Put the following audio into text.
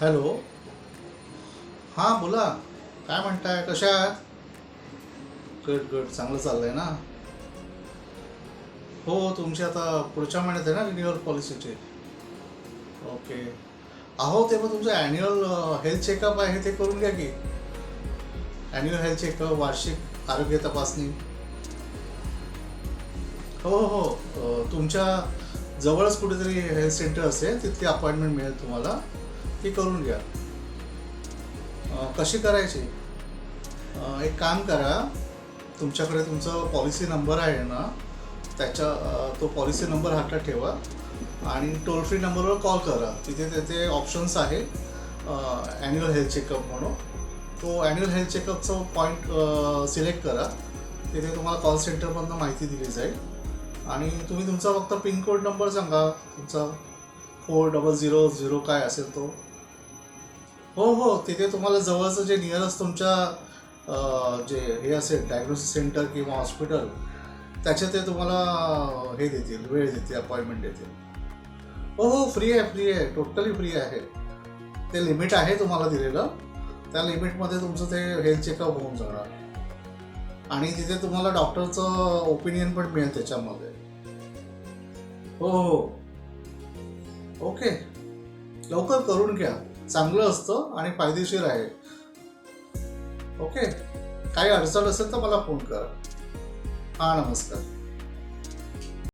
Hello. हां बोला. काय म्हणताय? कशा आहात? Good good. चांगलं चाललं आहे ना? हो तुमची आता पुढच्या महिन्यात आहे ना रिन्युअल पॉलिसीचे ओके. अहो ते मग तुमचं ॲन्युअल हेल्थ चेकअप आहे ते करून घ्या की. ॲन्युअल हेल्थ चेकअप वार्षिक आरोग्य तपासणी. हो हो हो. तुमच्या जवळच कुठेतरी हेल्थ सेंटर असेल तिथली अपॉइंटमेंट मिळेल तुम्हाला. ती करून घ्या. कशी करायची? एक काम करा. तुमच्याकडे तुमचा पॉलिसी नंबर आहे ना त्याच्या तो पॉलिसी नंबर हातात ठेवा. आणि टोल फ्री नंबरवर कॉल करा. तिथे त्याचे ऑप्शन्स आहे ॲन्युअल हेल्थ चेकअप म्हणून. तो ॲन्युअल हेल्थ चेकअपचं पॉईंट सिलेक्ट करा. तिथे तुम्हाला कॉल सेंटरमधनं माहिती दिली जाईल. आणि तुम्ही तुमचा फक्त पिनकोड नंबर सांगा. तुमचा फोर डबल झिरो झिरो काय असेल तो. हो हो तिथे तुम्हाला जवळचं जे नियरस्ट तुमच्या जे हे असेल डायग्नोसिस सेंटर किंवा हॉस्पिटल त्याचे ते तुम्हाला हे देतील वेळ देतील अपॉइंटमेंट देतील. हो हो फ्री आहे फ्री आहे टोटली फ्री आहे. ते लिमिट आहे तुम्हाला दिलेलं. त्या लिमिटमध्ये तुमचं ते हेल्थ चेकअप होऊन जाणार. आणि तिथे तुम्हाला डॉक्टरचं ओपिनियन पण मिळेल त्याच्यामध्ये. हो, हो हो. ओके. लवकर करून घ्या. चांगलं असतं आणि फायदेशीर आहे. ओके. काही अडचण असेल तर मला फोन करा. हां नमस्कार.